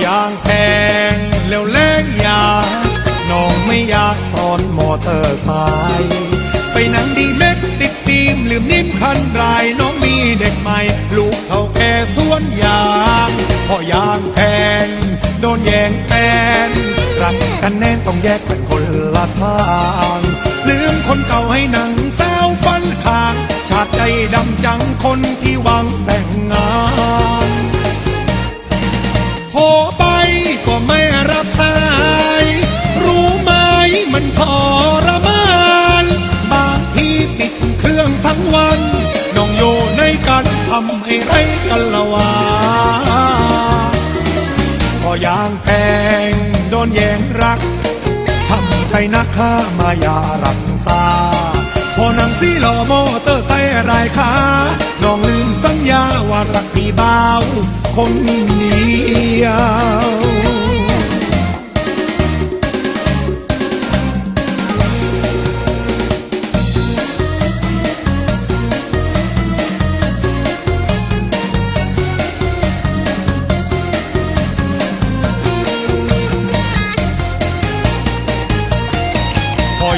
อยางแพงแล้วแรงยาน้องไม่อยากสอนมอเตอร์ไซค์ไปนั่งดีเม็ดติดฟิล์มลืมนิ่มคันไรน้องมีเด็กใหม่ ลูกเท่าแก่สวนยางพอยางแพงโดนแยงแปนรักกันแน่นต้องแยกเป็นคนละทางลืมคนเก่าให้หนังสาวฟันขางชาติใจดำจังคนที่หวัง วันน้องโยในการทำให้ไรกันละวาพอยางแพงโดนแยงรักช้ำใจนักข้ามายารักษาพอนังซีหล่อโมเตอร์ไซค์รายขาน้องลืมสัญญาว่ารักพี่บ่าวคนเดียว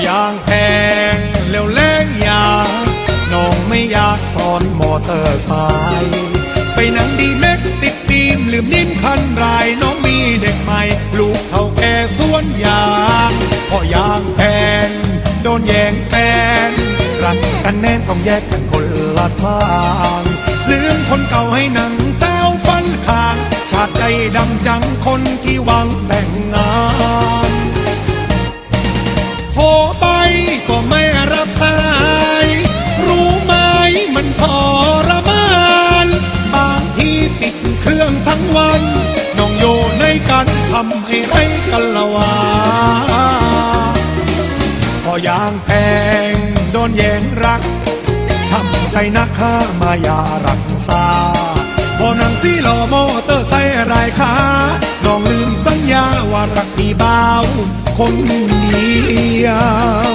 ยางแพงแล้วแรงยาน้องไม่อยากสอนมอเตอร์ไซค์ไปหนังดีเม็ดติดฟิล์มลืมนิ่มคันไรน้องมีเด็กใหม่ ลูกเท่าแก่สวนยางพอยางแพงโดนแยงแปนรักกันแน่นต้องแยกกันคนละทางลืมคนเก่าให้หนังสาวฟันขางชาติใจดำจังคนที่หวังแต่งงาน กันละวาพอยางแพงโดนแยงรักช้ำใจนักข้ามายารักษาพอหนังซีหล่อโมเตอร์ไซค์รายขาน้องลืมสัญญาว่ารักพี่บ่าว คนเดียว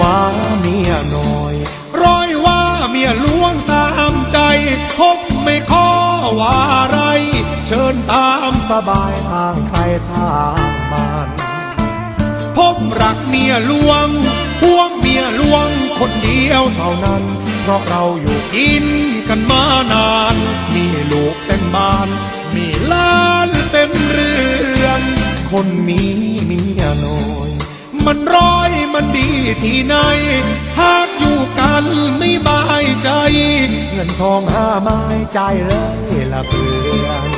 ว่าเมียน้อย ร้อยว่าเมียหลวงตามใจพบไม่ข้อว่าอะไร เชิญตามสบายทางใครทางมันพบรักเมียหลวงห่วงเมียหลวงคนเดียวเท่านั้น เพราะเราอยู่กินกันมานาน มีลูกเต็มบ้าน มีล้านเต็มเรือนคนมี มันร้อยมันดีที่ไหน หากอยู่กันไม่บายใจ เงินทองห้าไม้ใจเลยละเพื่อน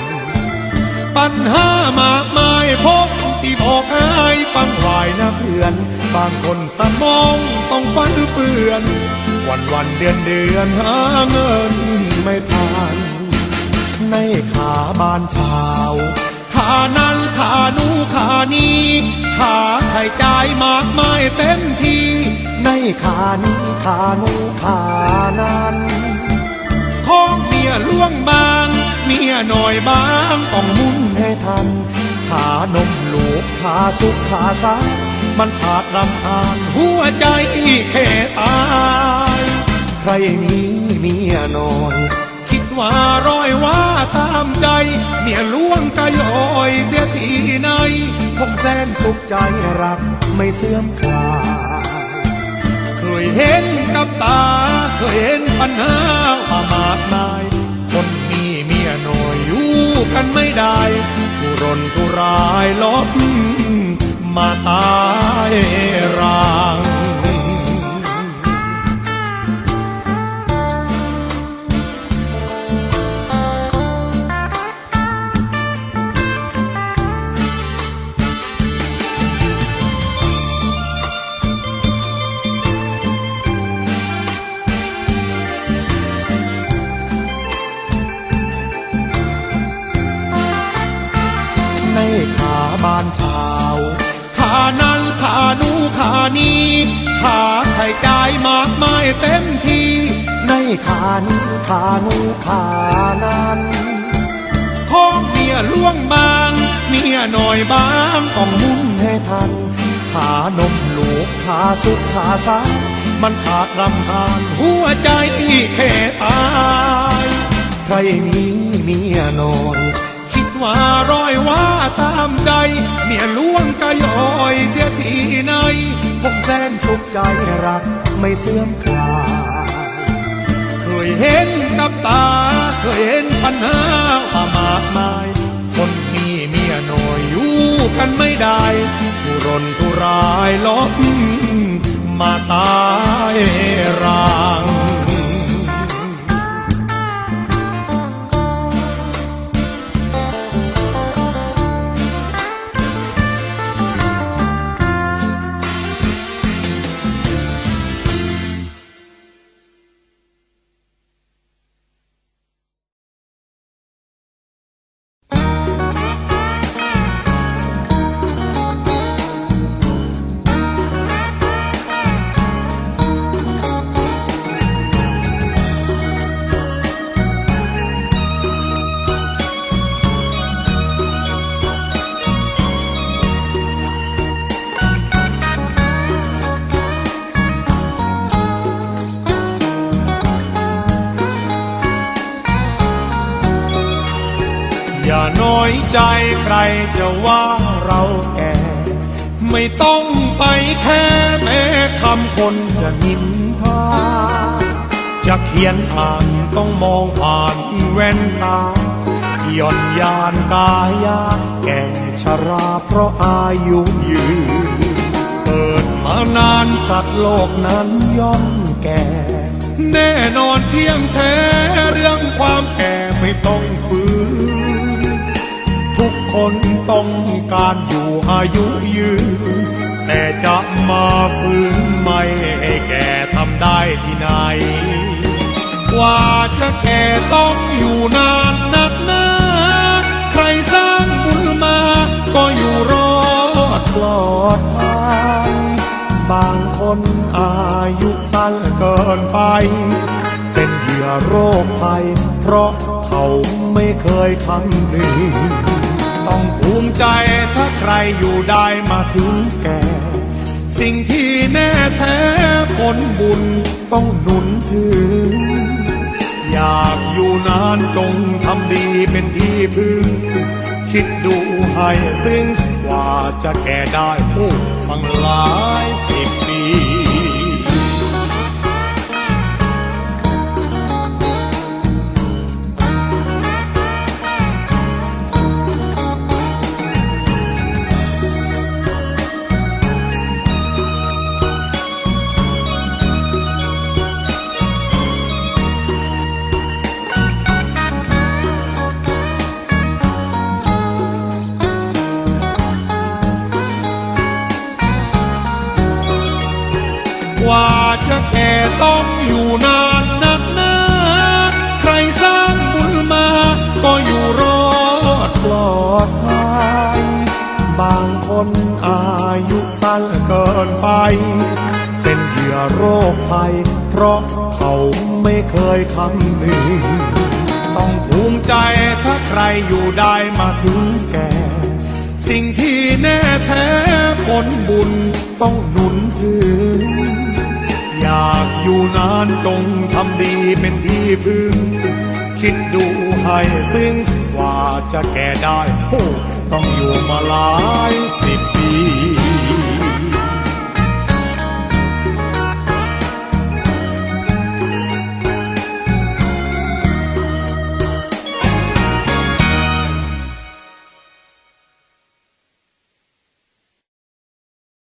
ปัญหามากมายพบที่บอกให้ฟังวายนะเพื่อน บางคนสมองต้องฟันเปื่อน วันวันเดือนเดือนหาเงินไม่ทันในขาบ้านชาว ขานั้นขานูขานี้ขาใช้จ่ายมากมายเต็มทีในขานี้ขานูขานั้นของเมียล่วงบาง เมียหน่อยบางต้องมุนให้ทัน ขานมลูกขาสุขขาสายมันชาดรำคาญหัวใจแค่ตาย ใครมีเมียน้อย ว่าร้อยว่าตามใจ เมียล่วงกะย่อยเสียทีไหนผมแสนสุขใจรักไม่เสื่อมคลายเคยเห็นกับตา เคยเห็นปัญหามามากมาย คนมีเมียน้อยอยู่กันไม่ได้ทุรนทุรายลบมาตายราง บ้านชาวขานั้นขานูขานี้ขาใช้จ่ายมากมายเต็มที่ในขานี้ขานูขานั้นของเมียล่วงบาง เมียหน่อยบางต้องหมุนให้ทันขานมลูกขาสุขขาสังมันฉากรำคาญหัวใจแค่ตาย ใครมีเมียน้อย ว่าร้อยว่าตามใจเมียล่วงกะย่อยเสียทีไหนผมแสนสุขใจรักไม่เสื่อมคลายเคยเห็นกับตา เคยเห็นปัญหาว่ามากมาย คนมีเมียน้อยอยู่กันไม่ได้ทุรนทุรายลบมาตายราง อย่าน้อยใจใครจะว่าเราแก่ ไม่ต้องไปแค่แม้คำคนจะนินทาจะเขียนอ่านต้องมองผ่านแว่นตาย่อนยานกายา แก่ชราเพราะอายุยืนเกิดมานานสัตว์โลกนั้นย่อมแก่ แน่นอนเที่ยงแท้เรื่องความแก่ไม่ต้องฝืน ทุกคนต้องการอยู่อายุยืน แต่จะมาฟื้นไม่ให้แก่ทำได้ที่ไหน กว่าจะแก่ต้องอยู่นานนักหนาใครสร้างบุญมาก็อยู่รอดปลอดภัยบางคนอายุสั้นเกินไป เป็นเหยื่อโรคภัยเพราะเขาไม่เคยคำนึง ต้องภูมิใจถ้าใครอยู่ได้มาถึงแก่ สิ่งที่แน่แท้ผลบุญต้องหนุนถึง อยากอยู่นานจงทำดีเป็นที่พึ่ง คิดดูให้ซึ่งกว่าจะแก่ได้ผู้บังหลายสิ แก่ต้องอยู่นานนักนาใครสร้างบุญมา ก็อยู่รอดปลอดภัย บางคนอายุสั้นเกินไป เป็นเหยื่อโรคภัย เพราะเขาไม่เคยคำนึงต้องภูมิใจถ้าใครอยู่ได้มาถึงแก่ สิ่งที่แน่แท้ผลบุญต้องหนุนถึงอากอยู่นานจงทำดีเป็นที่พึ่ง คิดดูให้ซึ่งกว่าจะแก่ได้โอ้ต้องอยู่มาหลายสิบ